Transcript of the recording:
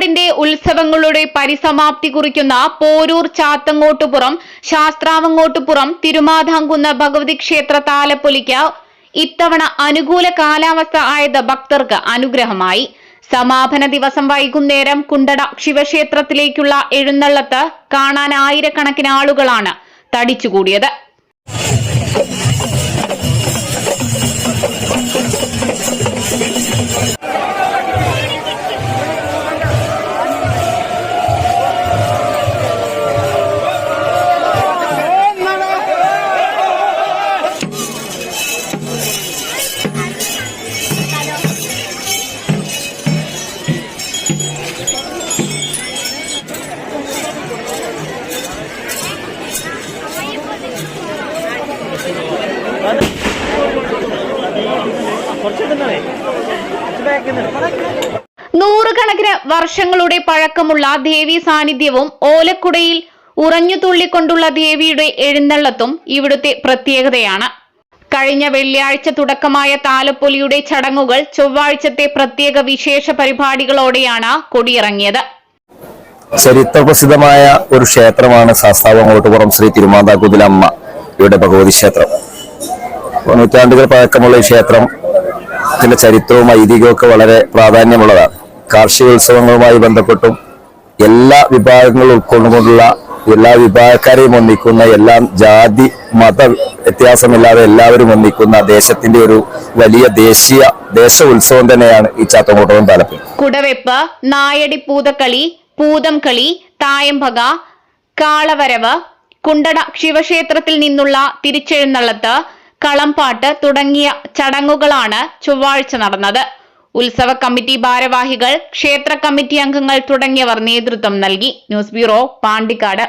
ഏറനാടിന്റെ ഉത്സവങ്ങളുടെ പരിസമാപ്തി കുറിക്കുന്ന പോരൂർ ചാത്തങ്ങോട്ടുപുറം ശാസ്ത്രാവങ്ങോട്ടുപുറം തിരുമാധാംകുന്ന് ഭഗവതി ക്ഷേത്ര താലപ്പൊലിക്ക് ഇത്തവണ അനുകൂല കാലാവസ്ഥ ആയത് ഭക്തർക്ക് അനുഗ്രഹമായി. സമാപന ദിവസം വൈകുന്നേരം കുണ്ടട ശിവക്ഷേത്രത്തിലേക്കുള്ള എഴുന്നള്ളത്ത് കാണാൻ ആയിരക്കണക്കിന് ആളുകളാണ് തടിച്ചുകൂടിയത്. നൂറുകണക്കിന് വർഷങ്ങളുടെ പഴക്കമുള്ള ദേവി സാന്നിധ്യവും ഓലക്കുടയിൽ ഉറഞ്ഞു തുള്ളിക്കൊണ്ടുള്ള ദേവിയുടെ എഴുന്നള്ളത്തും ഇവിടുത്തെ പ്രത്യേകതയാണ്. കഴിഞ്ഞ വെള്ളിയാഴ്ച തുടക്കമായ താലപ്പൊലിയുടെ ചടങ്ങുകൾ ചൊവ്വാഴ്ചത്തെ പ്രത്യേക വിശേഷ പരിപാടികളോടെയാണ് കൊടിയിറങ്ങിയത്. ചരിത്രപ്രസിദ്ധമായ ഒരു ക്ഷേത്രമാണ് ശാസ്താവങ്ങോട്ടുപുറം ശ്രീ തിരുമാന്താകുതിലമ്മ. ഇവിടെ ഭഗവതി ക്ഷേത്രം. നൂറ്റാണ്ടുകൾ പഴക്കമുള്ള ഈ ക്ഷേത്രം ഇതിന്റെ ചരിത്രവും ഐതിഹ്യവും ഒക്കെ വളരെ പ്രാധാന്യമുള്ളതാണ്. കാർഷികോത്സവങ്ങളുമായി ബന്ധപ്പെട്ടും എല്ലാ വിഭാഗങ്ങളും ഉൾക്കൊണ്ടുകൊണ്ടുള്ള എല്ലാ വിഭാഗക്കാരെയും ഒന്നിക്കുന്ന എല്ലാം ജാതി മത വ്യത്യാസമില്ലാതെ എല്ലാവരും ഒന്നിക്കുന്ന ദേശത്തിന്റെ ഒരു വലിയ ദേശീയ ദേശ ഉത്സവം തന്നെയാണ് ഈ ചാത്തങ്കോട്ടവും താലപ്പ് കുടവെപ്പ് നായടി പൂതക്കളി പൂതം കളി തായമ്പക കാളവരവ് കുണ്ടട ശിവക്ഷേത്രത്തിൽ നിന്നുള്ള തിരിച്ചെഴുന്നള്ളത്ത് കളംപാട്ട് തുടങ്ങിയ ചടങ്ങുകളാണ് ചൊവ്വാഴ്ച നടന്നത്. ഉത്സവ കമ്മിറ്റി ഭാരവാഹികൾ ക്ഷേത്ര കമ്മിറ്റി അംഗങ്ങൾ തുടങ്ങിയവർ നേതൃത്വം നൽകി. News bureau Pandikkad.